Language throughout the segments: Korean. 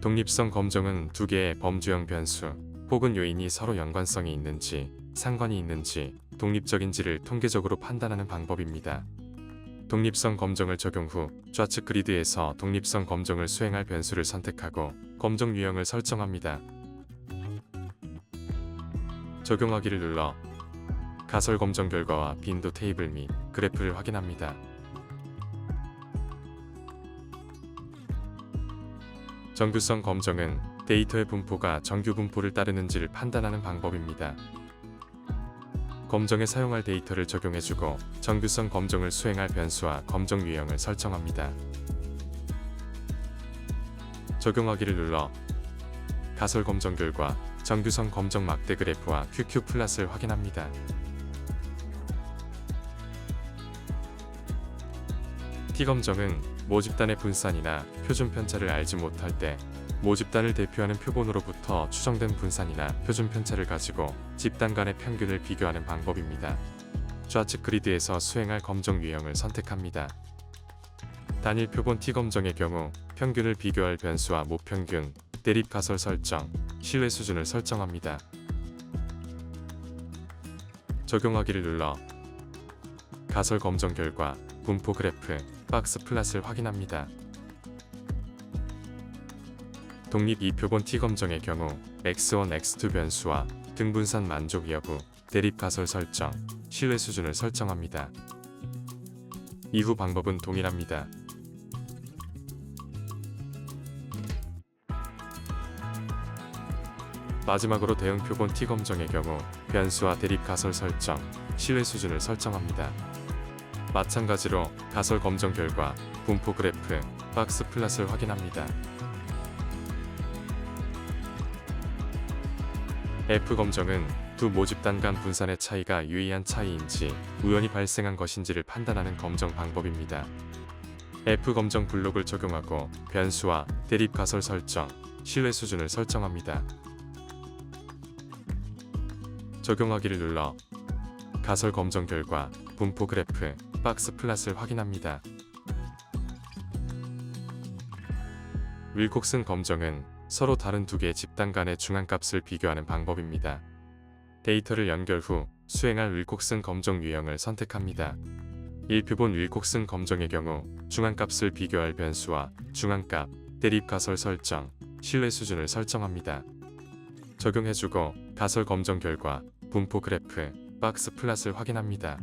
독립성 검정은 두 개의 범주형 변수 혹은 요인이 서로 연관성이 있는지 상관이 있는지 독립적인지를 통계적으로 판단하는 방법입니다. 독립성 검정을 적용 후 좌측 그리드에서 독립성 검정을 수행할 변수를 선택하고 검정 유형을 설정합니다. 적용하기를 눌러 가설 검정 결과와 빈도 테이블 및 그래프를 확인합니다. 정규성 검정은 데이터의 분포가 정규 분포를 따르는지를 판단하는 방법입니다. 검정에 사용할 데이터를 적용해주고 정규성 검정을 수행할 변수와 검정 유형을 설정합니다. 적용하기를 눌러 가설 검정 결과 정규성 검정 막대 그래프와 QQ 플랫을 확인합니다. T검정은 모집단의 분산이나 표준 편차를 알지 못할 때 모집단을 대표하는 표본으로부터 추정된 분산이나 표준 편차를 가지고 집단 간의 평균을 비교하는 방법입니다. 좌측 그리드에서 수행할 검정 유형을 선택합니다. 단일 표본 T검정의 경우 평균을 비교할 변수와 모평균, 대립 가설 설정, 신뢰 수준을 설정합니다. 적용하기를 눌러 가설 검정 결과, 분포 그래프, 박스 플랫을 확인합니다. 독립 2표본 T검정의 경우 X1, X2 변수와 등분산 만족 여부, 대립 가설 설정, 신뢰 수준을 설정합니다. 이후 방법은 동일합니다. 마지막으로 대응 표본 T검정의 경우 변수와 대립 가설 설정, 신뢰 수준을 설정합니다. 마찬가지로 가설 검정 결과, 분포 그래프, 박스 플랫을 확인합니다. F 검정은 두 모집단 간 분산의 차이가 유의한 차이인지 우연히 발생한 것인지를 판단하는 검정 방법입니다. F 검정 블록을 적용하고 변수와 대립 가설 설정, 신뢰 수준을 설정합니다. 적용하기를 눌러 가설 검정 결과, 분포 그래프, 박스 플랫을 확인합니다. 윌콕슨 검정은 서로 다른 두 개의 집단 간의 중앙값을 비교하는 방법입니다. 데이터를 연결 후 수행할 윌콕슨 검정 유형을 선택합니다. 1표본 윌콕슨 검정의 경우 중앙값을 비교할 변수와 중앙값, 대립 가설 설정, 신뢰 수준을 설정합니다. 적용해주고 가설 검정 결과, 분포 그래프, 박스 플랫을 확인합니다.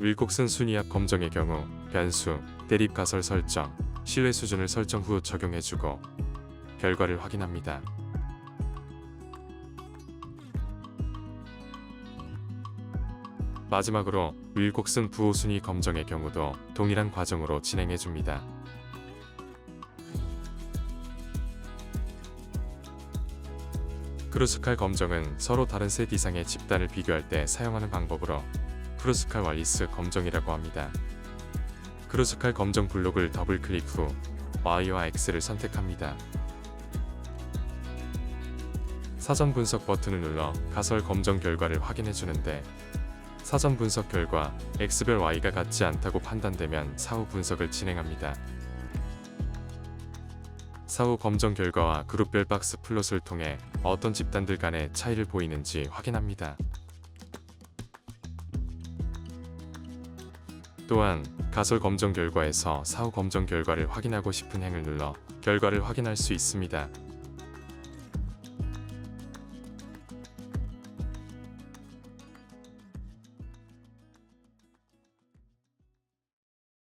윌콕슨 순위압 검정의 경우 변수, 대립 가설 설정, 신뢰 수준을 설정 후 적용해주고 결과를 확인합니다. 마지막으로 윌콕슨 부호 순위 검정의 경우도 동일한 과정으로 진행해줍니다. 크루스칼 검정은 서로 다른 셋 이상의 집단을 비교할 때 사용하는 방법으로 크루스칼 왈리스 검정이라고 합니다. 크루스칼 검정 블록을 더블 클릭 후 Y와 X를 선택합니다. 사전 분석 버튼을 눌러 가설 검정 결과를 확인해 주는데 사전 분석 결과 X별 Y가 같지 않다고 판단되면 사후 분석을 진행합니다. 사후 검정 결과와 그룹별 박스 플롯을 통해 어떤 집단들 간의 차이를 보이는지 확인합니다. 또한 가설 검정 결과에서 사후 검정 결과를 확인하고 싶은 행을 눌러 결과를 확인할 수 있습니다.